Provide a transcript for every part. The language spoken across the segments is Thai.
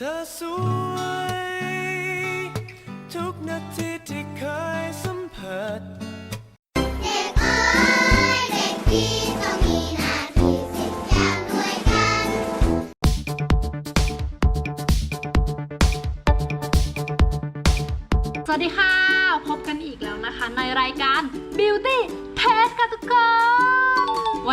เธอสวย ทุกนาทีที่เคยสัมผัส เด็กเอ้ยเด็กดีต้องมีหน้าที่สิบอย่างด้วยกัน สวัสดีค่ะ พบกันอีกแล้วนะคะ ในรายการ Beauty Test ค่ะทุกคน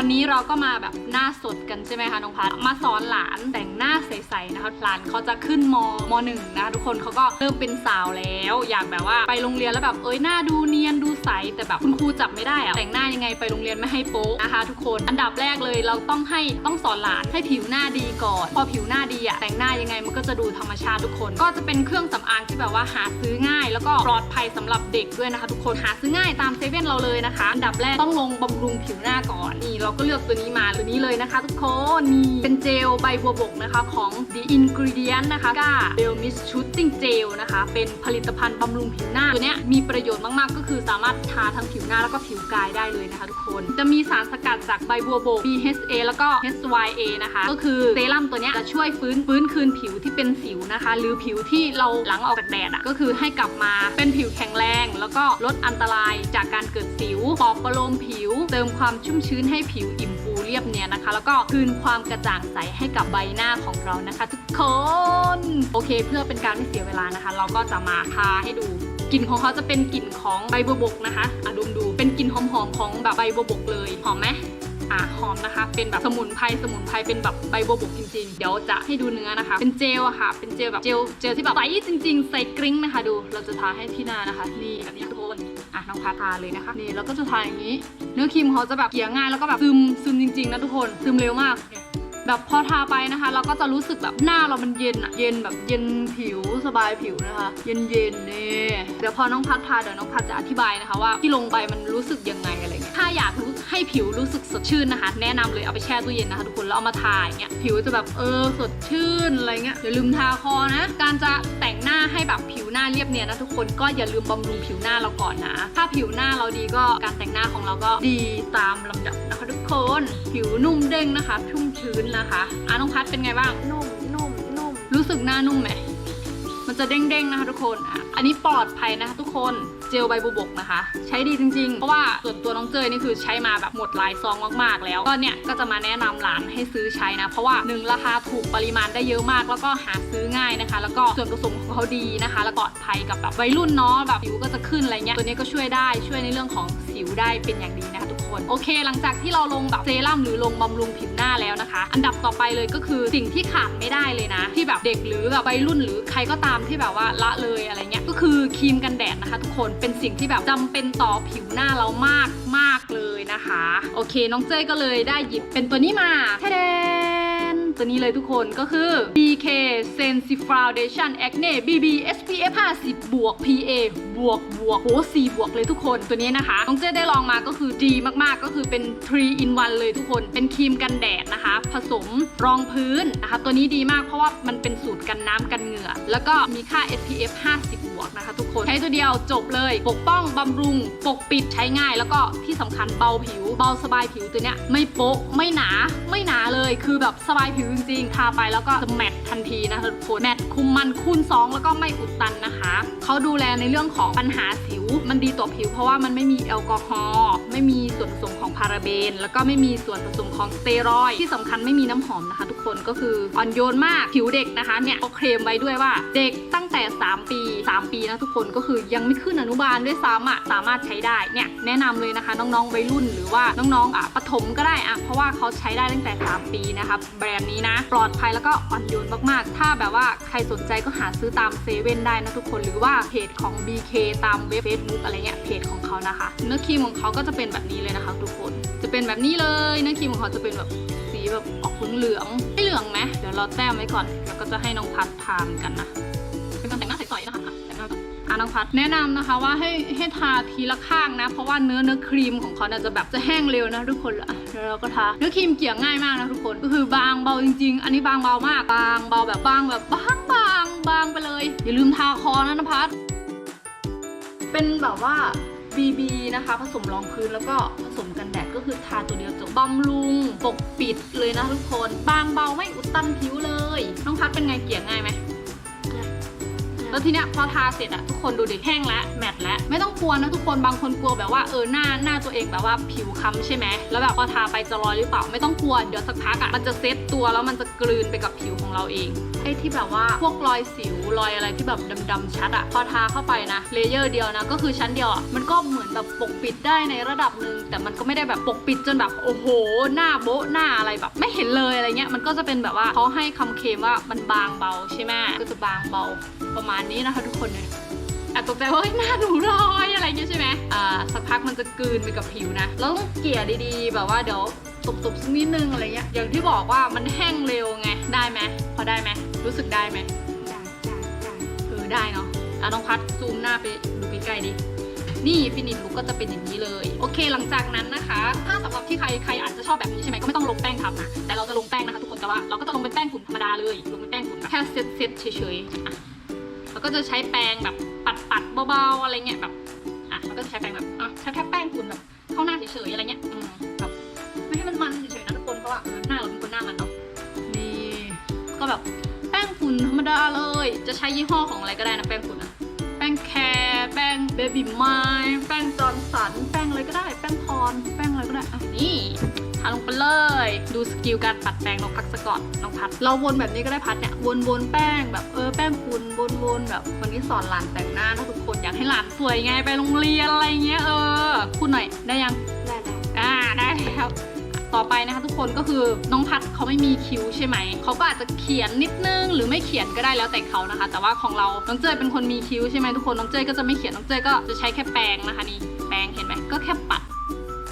วันนี้เราก็มาแบบหน้าสดกันใช่ไหมคะน้องพัดมาสอนหลานแต่งหน้าใสๆนะคะหลานเขาจะขึ้นมมหนึ่งนะคะทุกคนเขาก็เริ่มเป็นสาวแล้ว อยากแบบว่าไปโรงเรียนแล้วแบบเอ้ยหน้าดูเนียนดูใสแต่แบบคุณครูจับไม่ได้อะแต่งหน้ายังไงไปโรงเรียนไม่ให้โป๊ะนะคะ ทุกคนอันดับแรกเลยเราต้องให้ต้องสอนหลานให้ผิวหน้าดีก่อน พอผิวหน้าดีอะแต่งหน้ายังไงมันก็จะดูธรรมชาติทุกคน ก็จะเป็นเครื่องสำอางที่แบบว่าหาซื้อง่าย แล้วก็ปลอดภัยสำหรับเด็กด้วยนะคะ ทุกคนหาซื้อง่ายตามเซเว่นเราเลยนะคะ อันดับแรกต้องลงบำรุงผิวหน้าก่อนนี่เราก็เลือกตัวนี้มาตัวนี้เลยนะคะ ทุกคนนี่เป็นเจลใบบัวบกนะคะของ The Ingredient นะคะก้าเบลมิสชูตติ้งเจลนะคะ เป็นผลิตภัณฑ์บำรุงผิวหน้า ตัวนี้มีประโยชน์มากๆ ก็คือสามารถทาทั้งผิวหน้าแล้วก็ผิวกายได้เลยนะคะ ทุกคน จะมีสารสกัดจากใบบัวบก BHA แล้วก็ HYA นะคะ ก็คือเซรั่มตัวนี้จะช่วยฟื้นฟื้นคืนผิวที่เป็นสิวนะคะ หรือผิวที่เราหลังออกจากแดดอะก็คือให้กลับมาเป็นผิวแข็งแรง แล้วก็ลดอันตรายจากการเกิดสิวปอบประโลมผิว เติมความชุ่มชื้นให้ผิวอิ่มฟูเรียบเนียนนะคะ แล้วก็คืนความกระจ่างใสให้กับใบหน้าของเรานะคะ ทุกคน โอเค เพื่อเป็นการไม่เสียเวลานะคะ เราก็จะมาทาให้ดูกลิ่นของเขาจะเป็นกลิ่นของใบบัวบกนะคะอะดมดูเป็นกลิ่นหอมๆของแบบใบบัวบกเลยหอมไหมอะหอมนะคะ เป็นแบบสมุนไพรสมุนไพรเป็นแบบใบบัวบกจริงๆ เดี๋ยวจะให้ดูเนื้อนะคะ เป็นเจลอะค่ะ เป็นเจลแบบเจลเจลที่แบบใสจริง ๆ ใส่กริ้งนะคะดู เราจะทาให้ที่หน้านะคะ นี่แบบนี้ทุกคน อะน้องพาทาเลยนะคะนี่แล้วก็จะทาอย่างนี้ เนื้อครีมเขาจะแบบเกลี่ยง่ายแล้วก็แบบซึมซึมจริงๆนะทุกคนซึมเร็วมากแบบพอทาไปนะคะ เราก็จะรู้สึกแบบหน้าเรามันเย็นอะเย็นแบบเย็นผิวสบายผิวนะคะ เย็นเย็นๆนี่เดี๋ยวพอน้องพัดทาเดี๋ยวน้องพัดจะอธิบายนะคะว่าที่ลงไปมันรู้สึกยังไงอะไรเงี้ยถ้าอยากรู้ให้ผิวรู้สึกสดชื่นนะคะ แนะนำเลยเอาไปแช่ตู้เย็นนะคะทุกคนแล้วเอามาทาอย่างเงี้ยผิวจะแบบเออสดชื่นอะไรเงี้ยอย่าลืมทาคอนะ การจะแต่งหน้าให้แบบผิว หน้าเรียบเนียนนะทุกคนก็อย่าลืมบำรุงผิวหน้าเราก่อนนะ ถ้าผิวหน้าเราดีก็การแต่งหน้าของเราก็ดีตามลำดับนะคะทุกคน ผิวนุ่มเด้งนะคะ ชุ่มชื้นนะคะอะน้องพัดเป็นไงบ้าง นุ่มนุ่มนุ่มรู้สึกหน้านุ่มไหม มันจะเด้งๆนะคะทุกคนอะอันนี้ปลอดภัยนะคะทุกคนเจลใบบัวบกนะคะ ใช้ดีจริงๆ เพราะว่าส่วนตัวน้องเจยนี่คือใช้มาแบบหมดหลายซองมากๆ แล้วก็เนี่ยก็จะมาแนะนำหลานให้ซื้อใช้นะ เพราะว่าหนึ่งราคาถูกปริมาณได้เยอะมาก แล้วก็หาซื้อง่ายนะคะ แล้วก็ส่วนผสมของเขาดีนะคะ แล้วก็ปลอดภัยกับแบบวัยรุ่นเนาะแบบผิวก็จะขึ้นอะไรเงี้ยตัวนี้ก็ช่วยได้ช่วยในเรื่องของสิวได้เป็นอย่างดีนะคะ น โอเค หลังจากที่เราลงแบบเซรั่มหรือลงบำรุงผิวหน้าแล้วนะคะ อันดับต่อไปเลยก็คือสิ่งที่ขาดไม่ได้เลยนะ ที่แบบเด็กหรือแบบวัยรุ่นหรือใครก็ตามที่แบบว่าละเลยอะไรเงี้ยก็คือครีมกันแดดนะคะ ทุกคนเป็นสิ่งที่แบบจำเป็นต่อผิวหน้าเรามากมากเลยนะคะ โอเค น้องเจ้ยก็เลยได้หยิบเป็นตัวนี้มาแทเดนตัวนี้เลยทุกคนก็คือ BK Sensi Foundation Acne BB SPF 50บวก PA บวกบวกโห4บวกเลยทุกคนตัวนี้นะคะน้องเจ้ได้ลองมาก็คือดีมากๆก็คือเป็น 3 in 1 เลยทุกคน เป็นครีมกันแดดนะคะ ผสมรองพื้นนะคะ ตัวนี้ดีมากเพราะว่ามันเป็นสูตรกันน้ำกันเหงื่อ แล้วก็มีค่า SPF 50 บวกนะคะ ทุกคนใช้ตัวเดียวจบเลย ปกป้องบำรุง ปกปิดใช้ง่าย แล้วก็ที่สำคัญเบาผิว เบาสบายผิวตัวเนี้ยไม่โป๊ะไม่หนาไม่หนาเลยคือแบบสบายผิวจริงๆทาไปแล้วก็จะแมททันทีนะคะทุกคนแมทคุมมันคูณ2แล้วก็ไม่อุดตันนะคะเขาดูแลในเรื่องของปัญหาสิว มันดีต่อผิว เพราะว่ามันไม่มีแอลกอฮอล์ไม่มีส่วนผสมของพาราเบน แล้วก็ไม่มีส่วนผสมของสเตียรอยด์ที่สำคัญไม่มีน้ำหอมนะคะทุก คนก็คืออ่อนโยนมาก ผิวเด็กนะคะเนี่ยเขาเคลมไว้ด้วยว่า เด็กตั้งแต่ 3 ปี 3 ปีนะทุกคนก็คือยังไม่ขึ้นอนุบาลด้วยซ้ำอะสามารถใช้ได้เนี่ยแนะนำเลยนะคะน้องๆวัยรุ่นหรือว่าน้องๆอะประถมก็ได้อะเพราะว่าเขาใช้ได้ตั้งแต่ 3 ปีนะคะแบรนด์นี้นะปลอดภัยแล้วก็อ่อนโยนมากๆ ถ้าแบบว่าใครสนใจก็หาซื้อตามเซเว่นได้นะทุกคนหรือว่าเพจของ BK ตามเว็บ Facebook อะไรเงี้ยเพจของเขานะคะ เนื้อครีมของเขาก็จะเป็นแบบนี้เลยนะคะ ทุกคนจะเป็นแบบนี้เลยเนื้อครีมของเขาจะเป็นแบบ เหลืองๆไม่เหลืองไหมเดี๋ยวเราแต้มไว้ก่อน แล้วก็จะให้น้องพัดทานกันนะเป็นการแต่งหน้าใสๆนะคะอะแต่งหน้าก่อนอะน้องพัดแนะนำนะคะว่าให้ให้ทาทีละข้างนะ เพราะว่าเนื้อเนื้อครีมของเขาเนี่ยจะแบบจะแห้งเร็วนะทุกคนแล้วเราก็ทาเนื้อครีมเกี่ยง่ายมากนะทุกคนก็คือบางเบาจริง ๆ อันนี้บางเบามากบางเบาแบบบางแบบบางบางบางไปเลย อย่าลืมทาคอนะนภัสเป็นแบบว่า BB นะคะ ผสมรองพื้นแล้วก็ผสมกัน คือทาตัวเดียวจบบำรุงปกปิดเลยนะทุกคน บางเบาไม่อุดตันผิวเลย น้องพัดเป็นไงเกลี่ยง่ายไหม แล้วทีเนี้ยพอทาเสร็จอะทุกคนดูดิแห้งแล้วแมตต์แล้วไม่ต้องกลัวนะทุกคนบางคนกลัวแบบว่าเออหน้าหน้าตัวเองแบบว่าผิวค้ำใช่ไหมแล้วแบบพอทาไปจะลอยหรือเปล่าไม่ต้องกลัวเดี๋ยวสักพักอะมันจะเซ็ตตัวแล้วมันจะกลืนไปกับผิวของเราเองไอ้ที่แบบว่าพวกรอยสิวรอยอะไรที่แบบดำๆชัดอะพอทาเข้าไปนะเลเยอร์เดียวนะก็คือชั้นเดียวอะมันก็เหมือนแบบปกปิดได้ในระดับหนึ่งแต่มันก็ไม่ได้แบบปกปิดจนแบบโอ้โห หน้าโบ๊ะหน้าอะไรแบบ ไม่เห็นเลยอะไรเงี้ยมันก็จะเป็นแบบว่าเขาให้คำเคลมว่ามันบางเบาใช่ไหมก็จะบางเบาประมาณนี้นะคะทุกคนเนี่ยอาจตกใจว่าหน้าหนูรอยอะไรเงี้ยใช่ไหมอ่าสักพักมันจะกลืนไปกับผิวนะแล้วต้องเกลี่ยดีๆ แบบว่าเดี๋ยวตบๆสักนิดนึงอะไรเงี้ยอย่างที่บอกว่ามันแห้งเร็วไงได้ไหมพอได้ไหมรู้สึกได้ไหมได้ได้ได้เออได้เนาะอะน้องพัดซูมหน้าไปดูใกล้ๆดินี่ฟินิชลุกก็จะเป็นอย่างนี้เลย โอเคหลังจากนั้นนะคะ ถ้าสำหรับที่ใครใครอาจจะชอบแบบนี้ใช่ไหมก็ไม่ต้องลงแป้งทำนะแต่เราจะลงแป้งนะคะทุกคนแต่ว่าเราก็จะลงเป็นแป้งฝุ่นธรรมดาเลยลงเป็นแป้งฝุ่นแค่เซตเซตเฉยๆ แล้วก็จะใช้แป้งแบบปัดปัดๆเบาๆอะไรเงี้ยแบบอะแล้วก็จะใช้แป้งแบบอะใช้แค่แป้งฝุ่นแบบเข้าหน้าเฉยๆอะไรเงี้ยอืมแบบไม่ให้มันมันเฉยๆนะทุกคนเพราะว่าเออหน้าเราเป็นคนหน้ามันเนาะนี่ก็แบบแป้งฝุ่นธรรมดาเลย จะใช้ยี่ห้อของอะไรก็ได้นะแป้งฝุ่นอะแป้งแคร์แป้งเบบี้ไมล์แป้งจอร์นสันแป้งอะไรก็ได้แป้งพ รแป้งอะไรก็ได้อะนี่ทาลงไปเลย ดูสกิลการปัดแป้งน้องพักสกอตน้องพัด เราวนแบบนี้ก็ได้พัดเนี่ยวนวนๆแป้งแบบเออแป้งฝุ่นวนวนๆแบบวันนี้สอนหลานแต่งหน้าถ้าทุกคนอยากให้หลานสวยไงไปโรงเรียนอะไรเงี้ยเออพูดหน่อยได้ยังได้ได้อ่าได้แล้วต่อไปนะคะทุกคนก็คือน้องพัดเขาไม่มีคิ้วใช่ไหม เขาก็อาจจะเขียนนิดนึงหรือไม่เขียนก็ได้แล้วแต่เขานะคะ แต่ว่าของเราน้องเจยเป็นคนมีคิ้วใช่ไหมทุกคนน้องเจยก็จะไม่เขียนน้องเจยก็จะใช้แค่แปรงนะคะนี่แปรงเห็นไหมก็แค่ปัด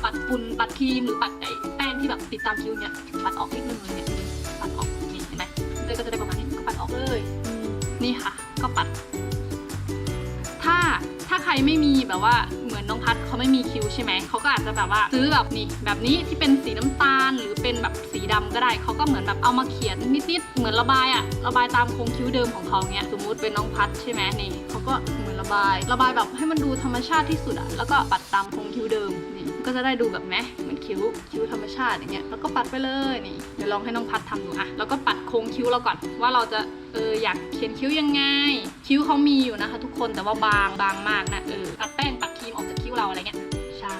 ปัดฝุ่นปัดครีมหรือปัดไอ้แป้งที่แบบติดตามคิ้วเนี่ยปัดออกนิดนึงเลยเนี่ยปัดออกนี่เห็นไหมเจยก็จะได้ประมาณนี้ก็ปัดออกเลยนี่ค่ะ ก็ปัด ถ้าถ้าใครไม่มีแบบว่าเหมือนน้องพัดเขาไม่มีคิ้วใช่ไหมเขาก็อาจจะแบบว่าซื้อแบบนี้แบบนี้ที่เป็นสีน้ำตาลหรือเป็นแบบสีดำก็ได้เขาก็เหมือนแบบเอามาเขียนนิดๆเหมือนระบายอะระบายตามโครงคิ้วเดิมของเขาเนี้ยสมมุติเป็นน้องพัดใช่ไหมนี่เขาก็เหมือนระบาย ระบายแบบให้มันดูธรรมชาติที่สุดอะแล้วก็ปัดตามโครงคิ้วเดิม ก็จะได้ดูแบบไหมเหมือนคิ้วคิ้วธรรมชาติอย่างเงี้ยแล้วก็ปัดไปเลยนี่เดี๋ยวลองให้น้องพัดทำดูอะแล้วก็ปัดโครงคิ้วเราก่อนว่าเราจะเอออยากเขียนคิ้วยังไง คิ้วเขามีอยู่นะคะ ทุกคนแต่ว่าบางบางมากนะเออปัดแป้งปัดครีมออกจากคิ้วเราอะไรเงี้ยใช่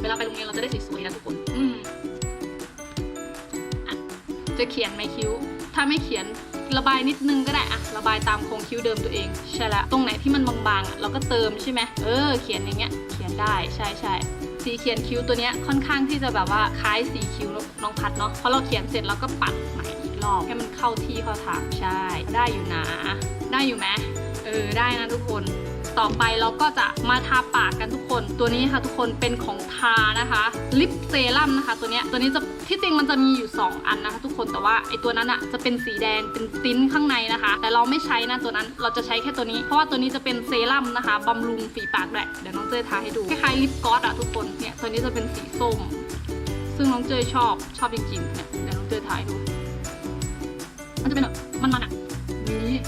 เวลาไปโรงเรียนเราจะได้สวยๆนะทุกคนอืมอะจะเขียนไหมคิ้ว ถ้าไม่เขียนระบายนิดนึงก็ได้อะระบายตามโครงคิ้วเดิมตัวเองใช่แล้วตรงไหนที่มันบางๆอะเราก็เติมใช่ไหมเออ เขียนอย่างเงี้ย เขียนได้ใช่ใช่ สีเขียนคิ้วตัวเนี้ยค่อนข้างที่จะแบบว่าคล้ายสีคิ้วน้องพัดเนาะพอเราเขียนเสร็จเราก็ปัดใหม่อีกรอบให้มันเข้าที่เข้าทางใช่ ได้อยู่นะ ได้อยู่ไหมเออได้นะทุกคน ต่อไปเราก็จะมาทาปากกันทุกคน ตัวนี้ค่ะทุกคนเป็นของทานะคะลิปเซรั่มนะคะ ตัวนี้ตัวนี้จะที่จริงมันจะมีอยู่ 2 อันนะคะ ทุกคนแต่ว่าไอตัวนั้นอะจะเป็นสีแดงเป็นติ้นข้างในนะคะ แต่เราไม่ใช้นะตัวนั้นเราจะใช้แค่ตัวนี้เพราะว่าตัวนี้จะเป็นเซรั่มนะคะบำรุงฝีปากด้วยเดี๋ยวน้องเจยทาให้ดูคล้ายๆลิปกลอสอะทุกคนเนี่ยตัวนี้จะเป็นสีส้ม ซึ่งน้องเจยชอบชอบจริงๆเนี่ยเดี๋ยวน้องเจยทาให้ดูมันจะเป็นแบบมันๆอะนี่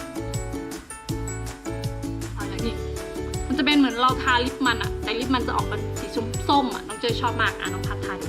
เป็นเหมือนเราทาลิปมันอะแต่ลิปมันจะออกเป็นสีส้มๆอะน้องเจยชอบมากอะน้องพัดทาดู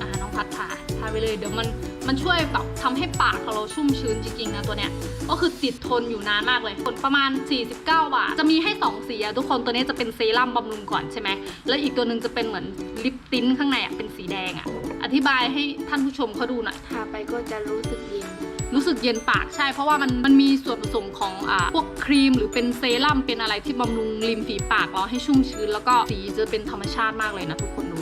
อะน้องพัดทาทาไปเลยเดี๋ยวมันมันช่วยแบบทำให้ปากของเราชุ่มชื้นจริงๆนะตัวเนี้ยก็คือติดทนอยู่นานมากเลยผลประมาณ 49 บาท จะมีให้ 2 สีอะทุกคนตัวนี้จะเป็นเซรั่มบำรุงก่อนใช่ไหมแล้วอีกตัวหนึ่งจะเป็นเหมือนลิปติ้นข้างในอะเป็นสีแดงอะอธิบายให้ท่านผู้ชมเขาดูหน่อยทาไปก็จะรู้สึกเย็น รู้สึกเย็นปากใช่ เพราะว่ามันมันมีส่วนผสมของอ่าพวกครีมหรือเป็นเซรั่มเป็นอะไรที่บำรุงริมฝีปากเราให้ชุ่มชื้น แล้วก็สีจะเป็นธรรมชาติมากเลยนะทุกคนดู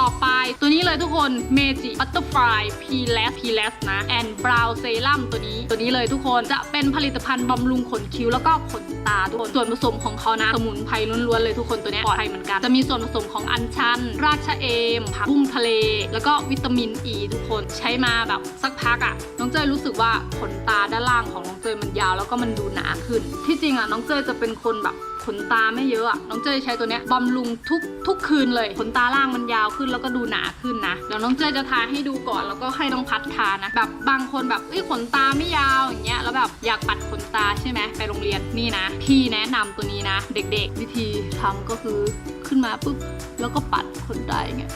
ต่อไป ตัวนี้เลยทุกคน Meiji Butterfly p l a s p l a s นะ and Brow Serum ตัวนี้ตัวนี้เลยทุกคนจะเป็นผลิตภัณฑ์บำรุงขนคิ้วแล้วก็ขนตาทุกคนส่วนผสมของเขานะสมุนไพรล้วนๆเลยทุกคนตัวนี้ปลอดภัยเหมือนกันจะมีส่วนผสมของอัญชัน ราชเอมผักบุ้งทะเล แล้วก็วิตามินอ e ีทุกคนใช้มาแบบสักพักอะ่ะน้องเจยรู้สึกว่าขนตาด้านล่างของน้องเจยมันยาว แล้วก็มันดูหนาขึ้น ที่จริงอะ่ะน้องเจยจะเป็นคนแบบ ขนตาไม่เยอะอะน้องเจยใช้ตัวเนี้ยบำรุงทุกทุกคืนเลย ขนตาล่างมันยาวขึ้นแล้วก็ดูหนาขึ้นนะ เดี๋ยวน้องเจยจะทาให้ดูก่อนแล้วก็ให้น้องพัดทานะ แบบบางคนแบบเอ้ยขนตาไม่ยาวอย่างเงี้ยแล้วแบบอยากปัดขนตาใช่ไหมไปโรงเรียนนี่นะ พี่แนะนำตัวนี้นะ เด็กๆ วิธีทำก็คือขึ้นมาปุ๊บแล้วก็ปัดขนตาอย่างเงี้ย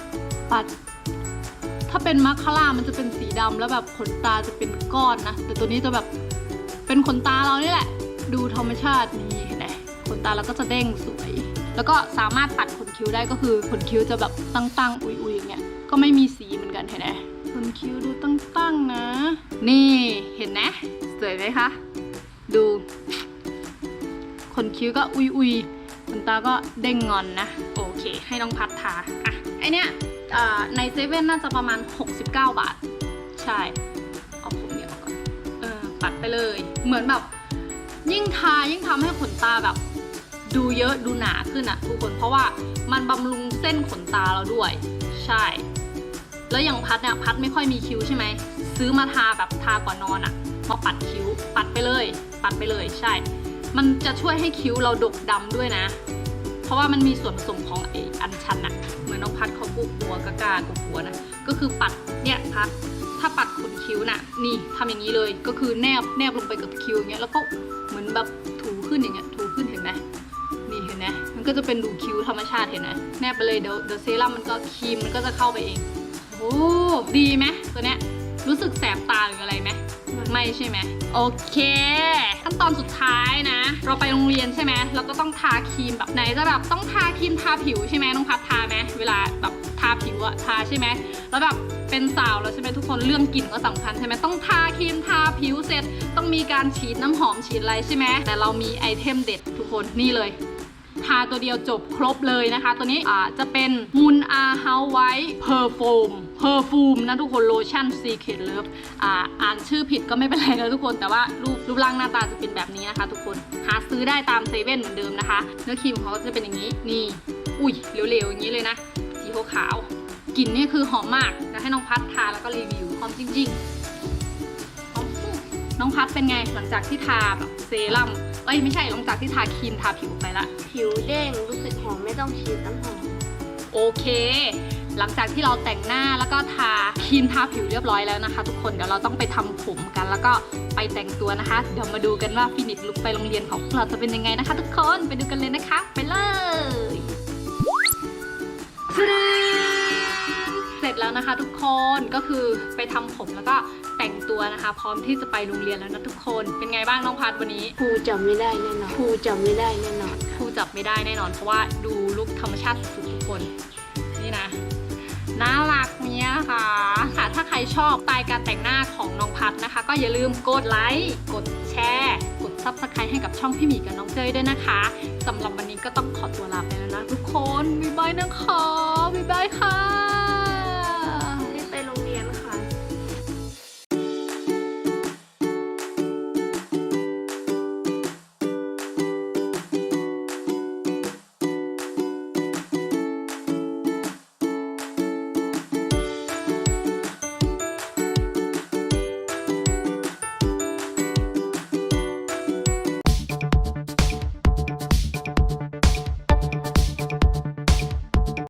ปัดถ้าเป็นมัคคาร่ามันจะเป็นสีดำแล้วแบบขนตาจะเป็นก้อนนะ แต่ตัวนี้จะแบบเป็นขนตาเรานี่แหละ ดูธรรมชาตินี่ ตาเราก็จะเด้งสวย แล้วก็สามารถปัดขนคิ้วได้ก็คือขนคิ้วจะแบบตั้งๆ อุยๆอย่างเงี้ยก็ไม่มีสีเหมือนกันเห็นไหมขนคิ้วดูตั้งๆนะ นี่เห็นไหมสวยไหมคะดูขนคิ้วก็อุยๆขนตาก็เด้งงอนนะ โอเค ให้น้องพัดทาอะไอเนี้ยในเซเว่นน่าจะประมาณ 69 บาท ใช่เอาผมเนี่ยออกก่อนเออปัดไปเลย เหมือนแบบ ยิ่งทายิ่งทำให้ขนตาแบบ ดูเยอะดูหนาขึ้นอะทุกคนเพราะว่ามันบำรุงเส้นขนตาเราด้วย ใช่ แล้วอย่างพัดเนี่ยพัดไม่ค่อยมีคิ้วใช่ไหมซื้อมาทาแบบทาก่อนนอนอะมาปัดคิ้ว ปัดไปเลย ปัดไปเลยใช่ มันจะช่วยให้คิ้วเราดกดำด้วยนะ เพราะว่ามันมีส่วนผสมของไออัญชันอะเหมือนน้องพัดเขาปูปัวกะกากปัวนะก็คือปัดเนี่ยพัดถ้าปัดขนคิ้วน่ะนี่ทำอย่างนี้เลยก็คือแนบแนบลงไปกับคิ้วอย่างเงี้ยแล้วก็เหมือนแบบถูขึ้นอย่างเงี้ยถูขึ้นเห็นไหม มมันก็จะเป็นรูคิ้วธรรมชาติเห็นไหมแนบไปเลยเดี๋ยวเดี๋ยวเซรั่มมันก็ครีมมันก็จะเข้าไปเองโอ้ดีไหมตัวเนี้ยรู้สึกแสบตาหรืออะไรไหมไม่ใช่ไหมโอเค ขั้นตอนสุดท้ายนะ เราไปโรงเรียนใช่ไหมเราก็ต้องทาครีมแบบไหนจะแบบต้องทาครีมทาผิวใช่ไหมน้องพัดทาไหมเวลาแบบทาผิวอะทาใช่ไหมแล้วแบบเป็นสาวแล้วใช่ไหมทุกคนเรื่องกลิ่นก็สำคัญใช่ไหมต้องทาครีมทาผิวเสร็จ ต้องมีการฉีดน้ำหอมฉีดอะไรใช่ไหมแต่เรามีไอเทมเด็ดทุกคนนี่เลย ทาตัวเดียวจบครบเลยนะคะ ตัวนี้จะเป็นมุนอาเฮาไว้เพอร์โฟมเพอร์ฟูมนะทุกคนโลชั่นซีเค t เลิฟอ่านชื่อผิดก็ไม่เป็นไรนะทุกคนแต่ว่ารูปรูปร่างหน้าตาจะเป็นแบบนี้นะคะ ทุกคนหาซื้อได้ตามเซเว่นเหมือนเดิมนะคะ เนื้อครีมของเขาจะเป็นอย่างนี้นี่อุ้ยเหลวๆอย่างนี้เลยนะ สีขาวกลิ่นนี่คือหอมมากเดี๋ยวให้น้องพัดทาแล้วก็รีวิวหอมจริงๆน้องพัดเป็นไงหลังจากที่ทาแบบเซรั่ม เอ้ยไม่ใช่หลังจากที่ทาครีมทาผิวไปละ ผิวเด้งรู้สึกหอมไม่ต้องฉีดน้ำหอมโอเค หลังจากที่เราแต่งหน้าแล้วก็ทาครีมทาผิวเรียบร้อยแล้วนะคะ ทุกคนเดี๋ยวเราต้องไปทำผมกัน แล้วก็ไปแต่งตัวนะคะ เดี๋ยวมาดูกันว่าฟินิชลุกไปโรงเรียนของพวกเราจะเป็นยังไงนะคะ ทุกคนไปดูกันเลยนะคะ ไปเลยฟรึ๊ดเส ร็จแล้วนะคะ ทุกคนก็คือไปทำผมแล้วก็แต่งตัวนะคะ พร้อมที่จะไปโรงเรียนแล้วนะทุกคนเป็นไงบ้างน้องพัดวันนี้ครูจำไม่ได้แน่นอนครูจำไม่ได้แน่นอนครูจับไม่ได้แน่นอน เพราะว่าดูลุคธรรมชาติสุดๆทุกคนนี่นะน่ารักเนี้ยค่ะค่ะ ถ้าใครชอบสไตล์การแต่งหน้าของน้องพัดนะคะ ก็อย่าลืมกดไลค์กดแชร์กดซับสไครต์ให้กับช่องพี่หมีกับน้องเจยด้วยนะคะสำหรับวันนี้ก็ต้องขอตัวลาไปแล้วนะทุกคน บ๊ายบายนะคะ บ๊ายบายค่ะ